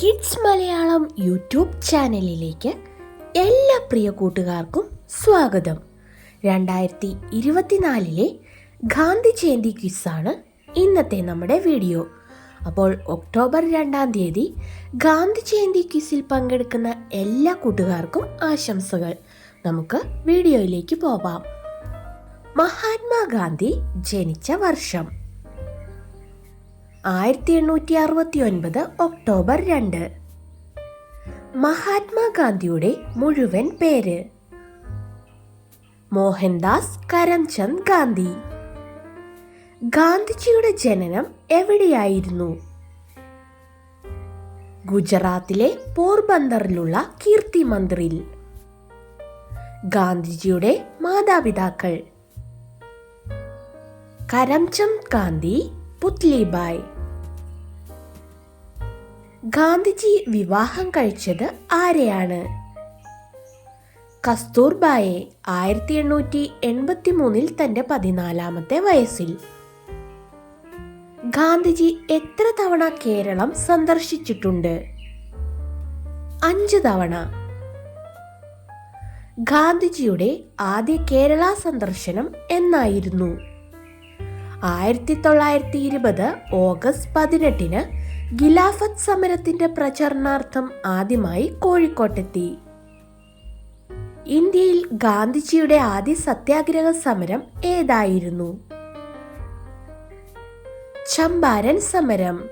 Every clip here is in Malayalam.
കിഡ്സ് മലയാളം യൂട്യൂബ് ചാനലിലേക്ക് എല്ലാ പ്രിയ കൂട്ടുകാർക്കും സ്വാഗതം. രണ്ടായിരത്തി ഇരുപത്തിനാലിലെ ഗാന്ധി ജയന്തി ക്വിസാണ് ഇന്നത്തെ നമ്മുടെ വീഡിയോ. അപ്പോൾ ഒക്ടോബർ രണ്ടാം തീയതി ഗാന്ധി ജയന്തി ക്വിസിൽ പങ്കെടുക്കുന്ന എല്ലാ കൂട്ടുകാർക്കും ആശംസകൾ. നമുക്ക് വീഡിയോയിലേക്ക് പോവാം. മഹാത്മാഗാന്ധി ജനിച്ച വർഷം. ആയിരത്തി എണ്ണൂറ്റി അറുപത്തി ഒൻപത് ഒക്ടോബർ രണ്ട്. മഹാത്മാഗാന്ധിയുടെ മുഴുവൻ പേര്. മോഹൻദാസ് കരംചന്ദ് ഗാന്ധി. ഗാന്ധിജിയുടെ ജനനം എവിടെയായിരുന്നു? ഗുജറാത്തിലെ പോർബന്ദറിലുള്ള കീർത്തി മന്ദിറിൽ ഗാന്ധിജിയുടെ മാതാപിതാക്കൾ. കരംചന്ദ് ഗാന്ധി പുത്ലിബായ്. ഗാന്ധിജി വിവാഹം കഴിച്ചത് ആരെയാണ്? കസ്തൂർബായെ ആയിരത്തി എണ്ണൂറ്റി എൺപത്തി മൂന്നിൽ തന്റെ പതിനാലാമത്തെ വയസ്സിൽ. ഗാന്ധിജി എത്ര തവണ കേരളം സന്ദർശിച്ചിട്ടുണ്ട്? അഞ്ച് തവണ. ഗാന്ധിജിയുടെ ആദ്യ കേരള സന്ദർശനം എന്നായിരുന്നു. ആയിരത്തി തൊള്ളായിരത്തി ഇരുപത് ഓഗസ്റ്റ് പതിനെട്ടിന് ഖിലാഫത്ത് സമരത്തിന്റെ പ്രചരണാർത്ഥം ആദ്യമായി കോഴിക്കോട്ടെത്തി. ഇന്ത്യയിൽ ഗാന്ധിജിയുടെ ആദ്യ സത്യാഗ്രഹ സമരം ഏതായിരുന്നു? ചമ്പാരൻ സമരം.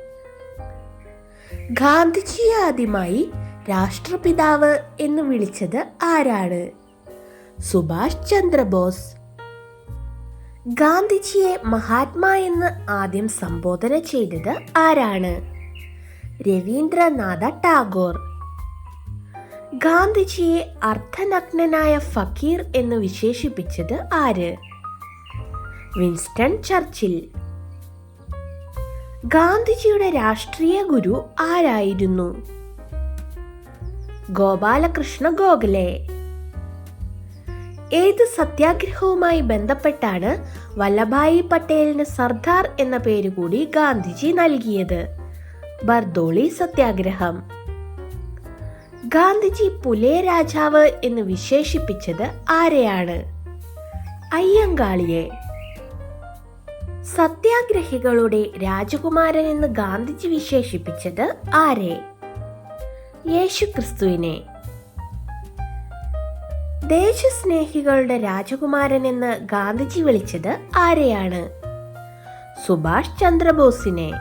ഗാന്ധിജിയെ ആദ്യമായി രാഷ്ട്രപിതാവ് എന്ന് വിളിച്ചത് ആരാണ്? സുഭാഷ് ചന്ദ്രബോസ്. ഗാന്ധിജിയെ മഹാത്മാ എന്ന് ആദ്യം സംബോധന ചെയ്തത് ആരാണ്? രവീന്ദ്രനാഥ ടാഗോർ. ഗാന്ധിജിയെ അർദ്ധനഗ്നനായ ഫക്കീർ എന്ന് വിശേഷിപ്പിച്ചത് ആര്? Winston Churchill. ഗാന്ധിജിയുടെ രാഷ്ട്രീയ ഗുരു ആരായിരുന്നു? ഗോപാലകൃഷ്ണ ഗോഖലെ. ഏത് സത്യാഗ്രഹവുമായി ബന്ധപ്പെട്ടാണ് വല്ലഭായി പട്ടേലിന് സർദാർ എന്ന പേര് കൂടി ഗാന്ധിജി നൽകിയത്? ബർദോളി സത്യാഗ്രഹം. ഗാന്ധിജി പുലേ രാജാവ് എന്ന് വിശേഷിപ്പിച്ചത് ആരെയാണ്? അയ്യങ്കാളിയെ. സത്യാഗ്രഹികളുടെ രാജകുമാരൻ എന്ന് ഗാന്ധിജി വിശേഷിപ്പിച്ചത് ആരെ? യേശുക്രിസ്തുവിനെ. ദേശസ്നേഹികളുടെ രാജകുമാരൻ എന്ന് ഗാന്ധിജി വിളിച്ചത് ആരെയാണ്? സുഭാഷ് ചന്ദ്രബോസിനെ.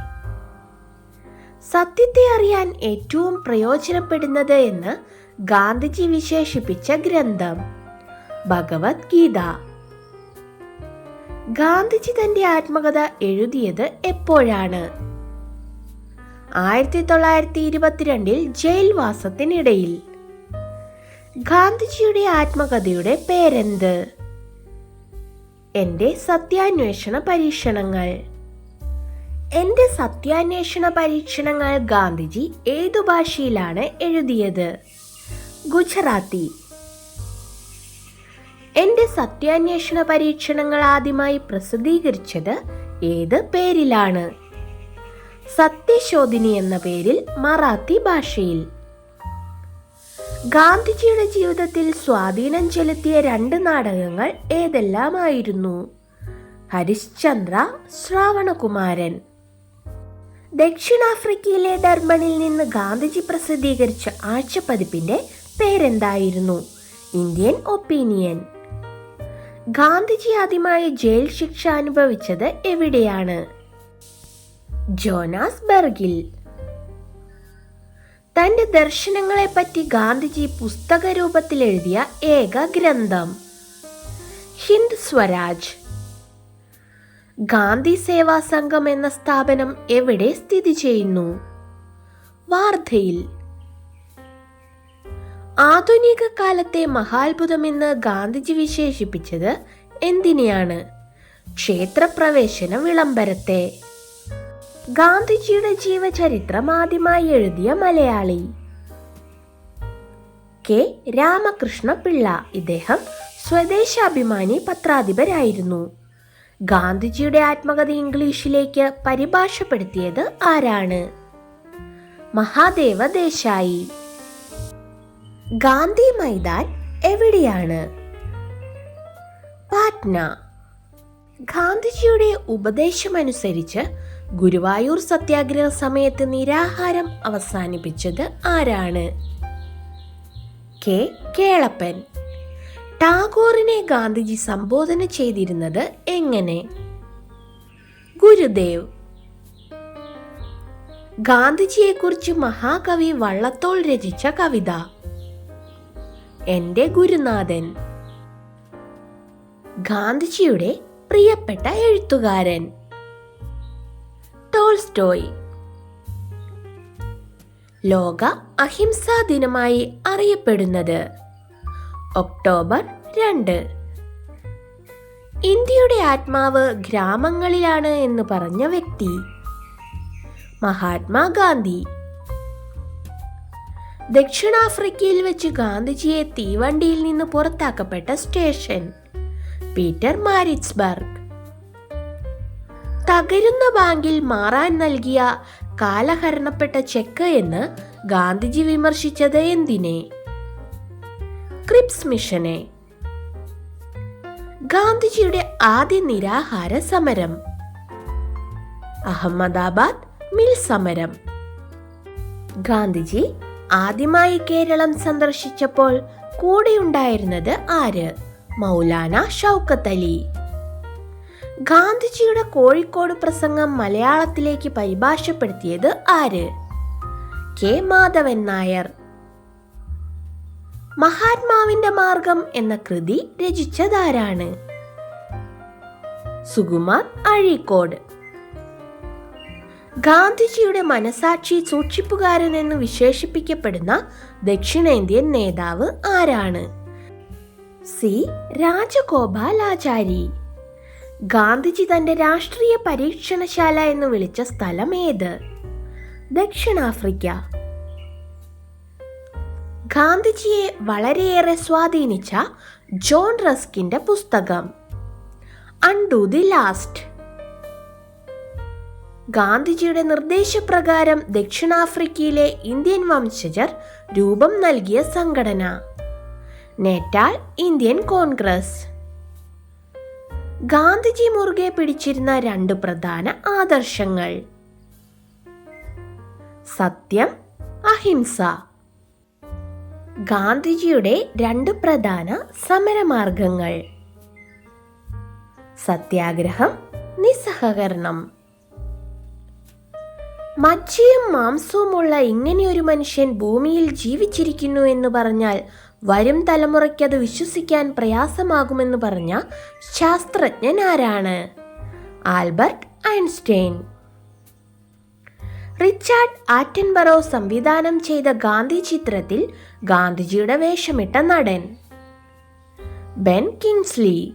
സത്യത്തെ അറിയാൻ ഏറ്റവും പ്രയോജനപ്പെടുന്നത് എന്ന് ഗാന്ധിജി വിശേഷിപ്പിച്ച ഗ്രന്ഥം. ഭഗവത്ഗീത. ഗാന്ധിജി തന്റെ ആത്മകഥ എഴുതിയത് എപ്പോഴാണ്? ആയിരത്തി തൊള്ളായിരത്തി ഇരുപത്തിരണ്ടിൽ ജയിൽവാസത്തിനിടയിൽ. ഗാന്ധിജിയുടെ ആത്മകഥയുടെ പേരെന്ത്? എന്റെ സത്യാന്വേഷണ പരീക്ഷണങ്ങൾ. എന്റെ സത്യാന്വേഷണ പരീക്ഷണങ്ങൾ ഗാന്ധിജി ഏതു ഭാഷയിലാണ് എഴുതിയത്? ഗുജറാത്തി. എന്റെ സത്യാന്വേഷണ പരീക്ഷണങ്ങൾ ആദ്യമായി പ്രസിദ്ധീകരിച്ചത് ഏത് പേരിലാണ്? സത്യശോധിനി എന്ന പേരിൽ മറാത്തി ഭാഷയിൽ. ഗാന്ധിജിയുടെ ജീവിതത്തിൽ സ്വാധീനം ചെലുത്തിയ രണ്ട് നാടകങ്ങൾ ഏതെല്ലാമായിരുന്നു? ഹരിശ്ചന്ദ്ര ശ്രാവണകുമാരൻ. ദക്ഷിണാഫ്രിക്കയിലെ ഡർബണിൽ നിന്ന് ഗാന്ധിജി പ്രസിദ്ധീകരിച്ച ആഴ്ചപ്പതിപ്പിന്റെ പേരെന്തായിരുന്നു? Indian opinion. ഗാന്ധിജി ആദ്യമായി ജയിൽ ശിക്ഷ അനുഭവിച്ചത് എവിടെയാണ്? ജോനാസ് ബർഗിൽ തന്റെ ദർശനങ്ങളെപ്പറ്റി ഗാന്ധിജി പുസ്തക രൂപത്തിൽ എഴുതിയ ഏക ഗ്രന്ഥം. ഹിന്ദ് സ്വരാജ്. ഗാന്ധി സേവാ സംഘം എന്ന സ്ഥാപനം എവിടെ സ്ഥിതി ചെയ്യുന്നു? വാർധയിൽ. ആധുനിക കാലത്തെ മഹാത്ഭുതമെന്ന് ഗാന്ധിജി വിശേഷിപ്പിച്ചത് എന്തിനെയാണ്? ക്ഷേത്രപ്രവേശന വിളംബരത്തെ. ഗാന്ധിജിയുടെ ജീവചരിത്രം ആദ്യമായി എഴുതിയ മലയാളി. കെ. രാമകൃഷ്ണ പിള്ള ഇദ്ദേഹം സ്വദേശാഭിമാനി പത്രാധിപരായിരുന്നു. ഗാന്ധിജിയുടെ ആത്മകഥ ഇംഗ്ലീഷിലേക്ക് പരിഭാഷപ്പെടുത്തിയത് ആരാണ്? മഹാദേവ ദേശായി. ഗാന്ധി മൈതാൻ എവിടെയാണ്? പാറ്റ്ന. ഗാന്ധിജിയുടെ ഉപദേശമനുസരിച്ച് ഗുരുവായൂർ സത്യാഗ്രഹ സമയത്ത് നിരാഹാരം അവസാനിപ്പിച്ചത് ആരാണ്? കെ. കേളപ്പൻ. ടാഗോറിനെ ഗാന്ധിജി സംബോധന ചെയ്തിരുന്നത് എങ്ങനെ? ഗുരുദേവ്. ഗാന്ധിജിയെക്കുറിച്ച് മഹാകവി വള്ളത്തോൾ രചിച്ച കവിത. എന്റെ ഗുരുനാഥൻ. ഗാന്ധിജിയുടെ പ്രിയപ്പെട്ട എഴുത്തുകാരൻ. ടോൾസ്റ്റോയ്. ലോക അഹിംസാ ദിനമായി അറിയപ്പെടുന്നത്. ഒക്ടോബർ രണ്ട്. ഇന്ത്യയുടെ ആത്മാവ് ഗ്രാമങ്ങളിലാണ് എന്ന് പറഞ്ഞ വ്യക്തി. മഹാത്മാഗാന്ധി ദക്ഷിണാഫ്രിക്കയിൽ വെച്ച് ഗാന്ധിജിയെ തീവണ്ടിയിൽ നിന്ന് പുറത്താക്കപ്പെട്ട സ്റ്റേഷൻ. Peter Maritzburg. തകരുന്ന ബാങ്കിൽ മാറാൻ നൽകിയ കാലഹരണപ്പെട്ട ചെക്ക് എന്ന് ഗാന്ധിജി വിമർശിച്ചത് എന്തിനെ? ക്രിപ്സ് മിഷനെ. ഗാന്ധിജിയുടെ ആദ്യ നിരാഹാര സമരം. അഹമ്മദാബാദ് മിൽ സമരം. ഗാന്ധിജി ആദ്യമായി കേരളം സന്ദർശിച്ചപ്പോൾ കൂടെയുണ്ടായിരുന്നത് ആര്? മൗലാന ഷൗക്കത്ത് അലി. ഗാന്ധിജിയുടെ കോഴിക്കോട് പ്രസംഗം മലയാളത്തിലേക്ക് പരിഭാഷപ്പെടുത്തിയത് ആര്? കെ. മാധവൻ നായർ. മഹാത്മാവിന്റെ മാർഗം എന്ന കൃതി രചിച്ചതാരാണ്? സുകുമാർ അഴീക്കോട്. ഗാന്ധിജിയുടെ മനസാക്ഷി സൂക്ഷിപ്പുകാരൻ എന്ന് വിശേഷിപ്പിക്കപ്പെടുന്ന ദക്ഷിണേന്ത്യൻ നേതാവ് ആരാണ്? സി. രാജഗോപാലാചാരി. ഗാന്ധിജി തന്റെ രാഷ്ട്രീയ പരീക്ഷണശാല എന്ന് വിളിച്ച സ്ഥലം ഏത്? ദക്ഷിണാഫ്രിക്ക. ഗാന്ധിജിയെ വളരെയേറെ സ്വാധീനിച്ച ജോൺ റസ്കിന്റെ പുസ്തകം. അൺഡു ദി ലാസ്റ്റ് ഗാന്ധിജിയുടെ നിർദ്ദേശപ്രകാരം ദക്ഷിണാഫ്രിക്കയിലെ ഇന്ത്യൻ വംശജർ രൂപം നൽകിയ സംഘടന. Natal Indian Congress. ഗാന്ധിജി മുറുകെ പിടിച്ചിരുന്ന രണ്ട് പ്രധാന ആദർശങ്ങൾ. സത്യം അഹിംസ. ഗാന്ധിജിയുടെ രണ്ട് പ്രധാന സമരമാർഗങ്ങൾ. സത്യാഗ്രഹം നിസ്സഹകരണം. മജ്ജിയും മാംസവുമുള്ള ഇങ്ങനെയൊരു മനുഷ്യൻ ഭൂമിയിൽ ജീവിച്ചിരിക്കുന്നു എന്ന് പറഞ്ഞാൽ വരും തലമുറയ്ക്ക് അത് വിശ്വസിക്കാൻ പ്രയാസമാകുമെന്ന് പറഞ്ഞ ശാസ്ത്രജ്ഞൻ ആരാണ്? Albert Einstein. റിച്ചാർഡ് ആറ്റൻബറോ സംവിധാനം ചെയ്ത ഗാന്ധി ചിത്രത്തിൽ ഗാന്ധിജിയുടെ വേഷമിട്ട നടൻ. Ben Kingsley.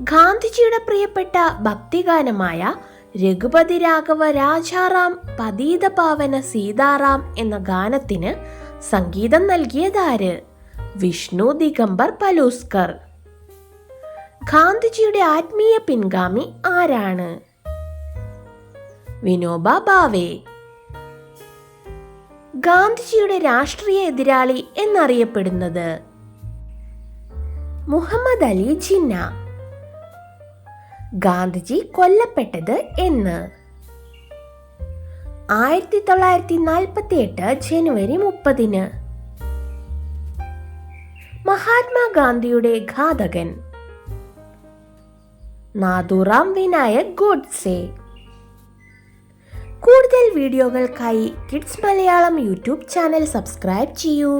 ഗാന്ധിജിയുടെ പ്രിയപ്പെട്ട ഭക്തിഗാനമായ രഘുപതി രാഘവ രാജാറാം പതീത പാവന സീതാറാം എന്ന ഗാനത്തിന് സംഗീതം നൽകിയതാര്? വിഷ്ണു ദിഗംബർ പലൂസ്കർ. ഗാന്ധിജിയുടെ ആത്മീയ പിൻഗാമി ആരാണ്? വിനോബ ഭാവേ ഗാന്ധിജിയുടെ രാഷ്ട്രീയ എതിരാളി എന്നറിയപ്പെടുന്നത് മുഹമ്മദ് അലി ജിന്ന. ഗാന്ധിജി കൊല്ലപ്പെട്ടത് എന്ന്. ആയിരത്തി തൊള്ളായിരത്തി നാൽപ്പത്തി എട്ട് ജനുവരി മുപ്പതിന്. മഹാത്മാഗാന്ധിയുടെ ഘാതകൻ. നാദുറാം വിനായക് ഗോഡ്സെ. കൂടുതൽ വീഡിയോകൾക്കായി kids Malayalam YouTube channel subscribe ചെയ്യൂ.